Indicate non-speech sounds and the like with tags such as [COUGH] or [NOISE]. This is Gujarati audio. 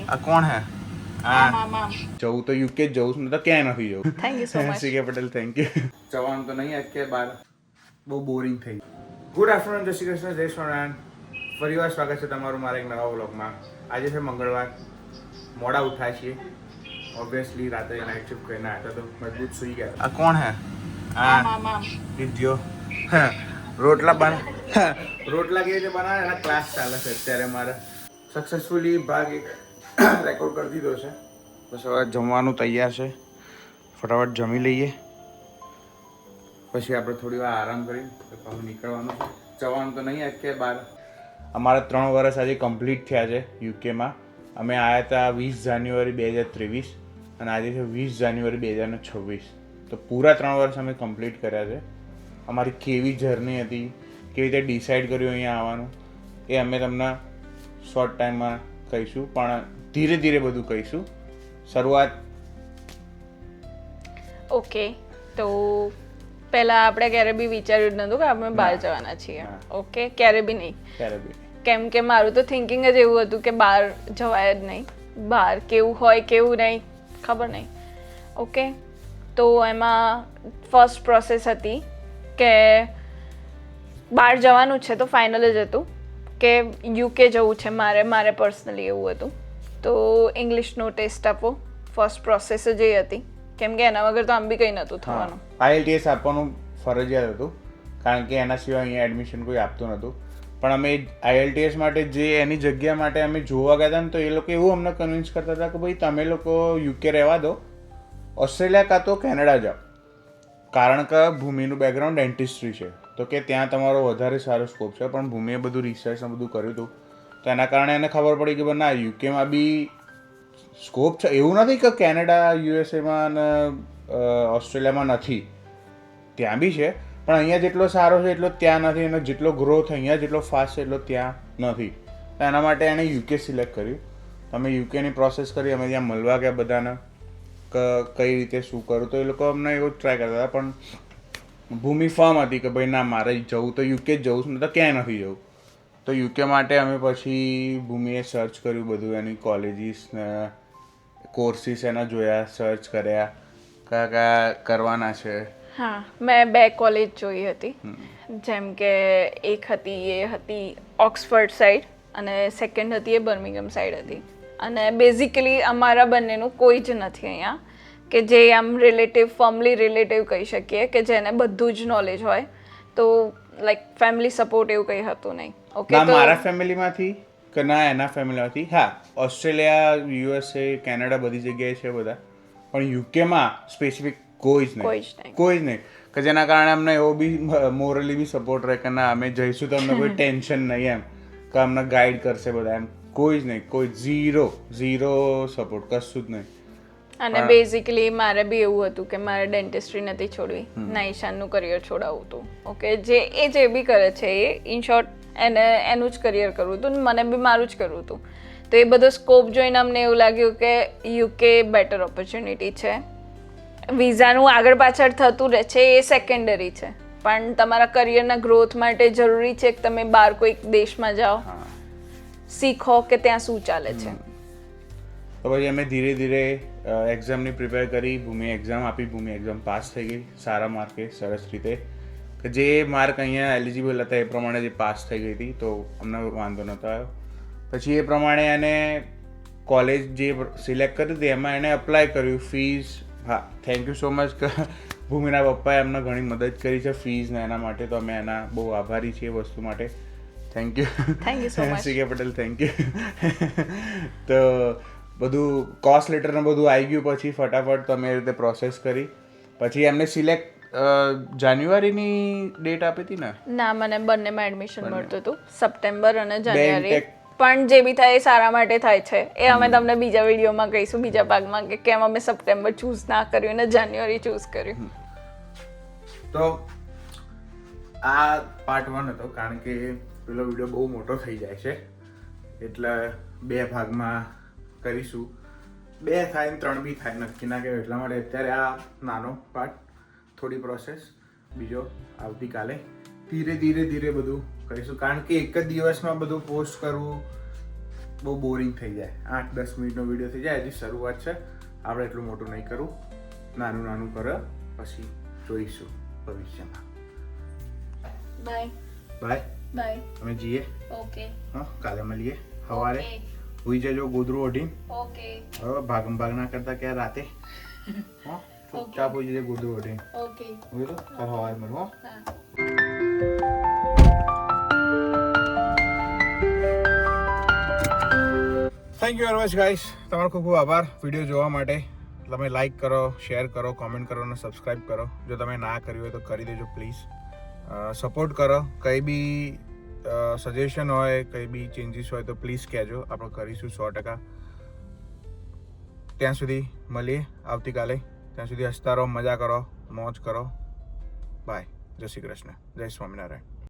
ઓકે. આ કોણ હે? જવું તો યુકે જવું તો ક્યાંય નથી જવું. Thank you so much C K Patel thank you જવાનું તો નહીં આજ કે બાર. બહુ બોરિંગ થઈ ગુડ આફ્ટરનૂન જય શ્રી કૃષ્ણ જય સ્વામિનારાયણ. ફરીવાર સ્વાગત છે તમારું મારા એક નવા વ્લોગમાં આજે છે મંગળવાર. મોડા ઉઠા છીએ. ઓબ્વિયસલી રાત્રે નાઇટ શિફ્ટ કરીને આવ્યા તો મજબૂત સુઈ ગયા આ કોણ હે? આમ વિદ્યો. રોટલા બન રોટલા કેવી રીતે બનાવે? એના ક્લાસ ચાલે છે અત્યારે મારે. સક્સેસફુલી ભાગ એક. રેકોર્ડ કરી દીધો છે. બસ હવે જમવાનું તૈયાર છે. ફટાફટ જમી લઈએ. પછી આપણે થોડી વાર આરામ કરી પાછું નીકળવાનું છે. જવાનું તો નહીં આજ કે બહાર અમારા ત્રણ વર્ષ આજે કમ્પ્લીટ થયા છે યુકેમાં અમે આવ્યા હતા વીસ જાન્યુઆરી બે હજાર ત્રેવીસ અને આજે છે વીસ જાન્યુઆરી બે હજાર છવ્વીસ. તો પૂરા ત્રણ વર્ષ અમે કમ્પ્લીટ કર્યા છે. અમારી કેવી જર્ની હતી કેવી રીતે ડિસાઇડ કર્યું અહીંયા આવવાનું એ અમે તમને શોર્ટ ટાઈમમાં કહીશું પણ ધીરે ધીરે બધું કહીશું. શરૂઆત. ઓકે તો પહેલા આપણે ક્યારે બી વિચાર્યું જ નહોતું કે આપણે બહાર જવાના છીએ. ઓકે ક્યારે બી નહીં. ત્યારે બી કેમ કે મારું તો થિંકિંગ જ એવું હતું કે બહાર જવાય જ નહીં. બહાર કેવું હોય કેવું નહીં ખબર નહીં. ઓકે તો એમાં ફર્સ્ટ પ્રોસેસ હતી કે બહાર જવાનું છે તો ફાઇનલ જ હતું. કે યુકે જવું છે મારે મારે પર્સનલી એવું હતું. તો ઇંગ્લિશનો ટેસ્ટ આપો. ફર્સ્ટ પ્રોસેસ જ એ હતી. કેમ કે એના વગર તો આમ બી કંઈ નહોતું થવાનું. આઈએલટીએસ આપવાનું ફરજિયાત હતું. કારણ કે એના સિવાય અહીંયા એડમિશન કોઈ આપતું નહોતું. પણ અમે આઈએલટીએસ માટે જે એની જગ્યા માટે અમે જોવા ગયા હતા ને તો એ લોકો એવું અમને કન્વિન્સ કરતા હતા કે ભાઈ તમે લોકો યુકે રહેવા દો. ઓસ્ટ્રેલિયા કાં તો કેનેડા જાઓ. કારણ કે ભૂમિનું બેકગ્રાઉન્ડ ડેન્ટિસ્ટ્રી છે. તો કે ત્યાં તમારો વધારે સારો સ્કોપ છે. પણ ભૂમિએ બધું રિસર્ચ બધું કર્યું હતું તો એના કારણે એને ખબર પડી કે ભાઈ ના યુકેમાં બી સ્કોપ છે. એવું નથી કે કેનેડા યુએસએમાં અને ઓસ્ટ્રેલિયામાં નથી. ત્યાં બી છે. પણ અહીંયા જેટલો સારો છે એટલો ત્યાં નથી અને જેટલો ગ્રોથ અહીંયા જેટલો ફાસ્ટ છે એટલો ત્યાં નથી. તો એના માટે એણે યુકે સિલેક્ટ કર્યું. અમે યુકેની પ્રોસેસ કરી, અમે ત્યાં મળવા ગયા બધાને. કઈ રીતે શું કરું તો એ લોકો અમને એવું ટ્રાય કરતા હતા, પણ ભૂમિ ફર્મ હતી કે ભાઈ ના મારે જવું તો યુકે જ જવું છું. તો ક્યાંય નથી જવું. તો યુકે માટે અમે પછી ભૂમિએ સર્ચ કર્યું બધું એની કોલેજીસ કોર્સિસ એના જોયા સર્ચ કર્યા કયા કયા કરવાના છે. હા મેં બે કોલેજ જોઈ હતી. જેમ કે એક હતી એ હતી ઓક્સફર્ડ સાઈડ અને સેકન્ડ હતી એ બર્મિંગમ સાઈડ હતી. અને બેઝિકલી અમારા બંનેનું કોઈ જ નથી અહીંયા. કે જે આમ રિલેટિવ ફર્મલી રિલેટિવ કહી શકીએ કે જેને બધું જ નોલેજ હોય. તો લાઈક ફેમિલી સપોર્ટ એવું કંઈ હતું નહીં. ઓકે ના તો મારા ફેમિલીમાંથી કે ના એના ફેમિલીમાંથી. હા ઓસ્ટ્રેલિયા યુએસએ કેનેડા બધી જગ્યાએ છે બધા. પણ યુકેમાં સ્પેસિફિક કોઈ જ કોઈ જ નહીં. કોઈ જ નહીં. કે જેના કારણે અમને એવો બી મોરલી બી સપોર્ટ રહે કે ના અમે જઈશું તો અમને કોઈ [LAUGHS] ટેન્શન નહીં એમ. કે અમને ગાઈડ કરશે બધા એમ. કોઈ જ નહીં. કોઈ ઝીરો ઝીરો સપોર્ટ કશું જ નહીં. અને બેઝિકલી મારે બી એવું હતું કે મારે ડેન્ટિસ્ટ્રી નથી છોડવી. ના ઈશાનનું કરિયર છોડાવવું હતું ઓકે જે એ જે બી કરે છે એ ઇન શોર્ટ એને એનું જ કરિયર કરવું હતું મને બી મારું જ કરવું હતું તો એ બધો સ્કોપ જોઈને અમને એવું લાગ્યું કે યુકે બેટર ઓપોર્ચ્યુનિટી છે. વિઝાનું આગળ પાછળ થતું રહે છે એ સેકન્ડરી છે. પણ તમારા કરિયરના ગ્રોથ માટે જરૂરી છે કે તમે બહાર કોઈક દેશમાં જાઓ. શીખો કે ત્યાં શું ચાલે છે. તો પછી અમે ધીરે ધીરે એક્ઝામની પ્રિપેર કરી ભૂમિ એક્ઝામ આપી ભૂમિ એક્ઝામ પાસ થઈ ગઈ. સારા માર્કે સરસ રીતે. કે જે માર્ક અહીંયા એલિજિબલ હતા એ પ્રમાણે જે પાસ થઈ ગઈ હતી તો અમને વાંધો નહોતો આવ્યો. પછી એ પ્રમાણે એને કોલેજ જે સિલેક્ટ કરી હતી એમાં એણે અપ્લાય કર્યું ફીસ હા થેન્ક યુ સો મચ ભૂમિના પપ્પાએ અમને ઘણી મદદ કરી છે ફીઝને એના માટે તો અમે એના બહુ આભારી છીએ એ વસ્તુ માટે. Thank you thank you so much C K Patel thank you તો બધું કોસ્ટ લેટરને બધું આવી ગયું પછી ફટાફટ તમે એ રીતે પ્રોસેસ કરી. પછી એમને સિલેક્ટ જાન્યુઆરીની ડેટ આપી હતી ને? ના મને બંનેમાં એડમિશન મળતું હતું. સપ્ટેમ્બર અને જાન્યુઆરી પણ જે બી થાય એ સારા માટે થાય છે. એ અમે તમને બીજા વિડીયોમાં કહીશું બીજા ભાગમાં કે કેમ અમે સપ્ટેમ્બર ચૂઝ ના કર્યું અને જાન્યુઆરી ચૂઝ કર્યું. તો આ પાર્ટ વન હતો કારણ કે પેલો વીડિયો બહુ મોટો થઈ જાય છે. એટલે બે ભાગમાં કરીશું. બે થાય ને ત્રણ બી થાય નક્કી ના કહેવાય. એટલા માટે અત્યારે આ નાનો પાર્ટ થોડી પ્રોસેસ બીજો આવતીકાલે ધીરે ધીરે ધીરે બધું કરીશું. કારણ કે એક જ દિવસમાં બધું પોસ્ટ કરવું બહુ બોરિંગ થઈ જાય. આઠ દસ મિનિટનો વીડિયો થઈ જાય હજી શરૂઆત છે. આપણે એટલું મોટું નહીં કરવું. નાનું નાનું કર પછી જોઈશું ભવિષ્યમાં. બાય બાય બાય અમે જઈએ. ઓકે હા કાલે મળીએ. સવારે. હોઈ જજો ગોદરું ઓઢી ઓકે. બરાબર? ભાગ ભાગ ના કરતા ક્યાં રાતે? હો ચૂપચાપ હોઈ જજો ગોદરું ઓઢી ઓકે. બરોબર કાલે હવાર હો? હા. Thank you very much guys તમારો ખૂબ ખૂબ આભાર વીડિયો જોવા માટે. તમે લાઈક કરો શેર કરો કોમેન્ટ કરો અને સબસ્ક્રાઈબ કરો. જો તમે ના કર્યું હોય તો કરી દેજો પ્લીઝ સપોર્ટ કરો. કંઈ બી સજેશન હોય, કંઈ બી ચેન્જીસ હોય તો પ્લીઝ કહેજો. આપણે કરીશું સો ટકા. ત્યાં સુધી મળીએ આવતીકાલે. ત્યાં સુધી હસતા રહો, મજા કરો, મોજ કરો. બાય જય શ્રી કૃષ્ણ. જય સ્વામિનારાયણ.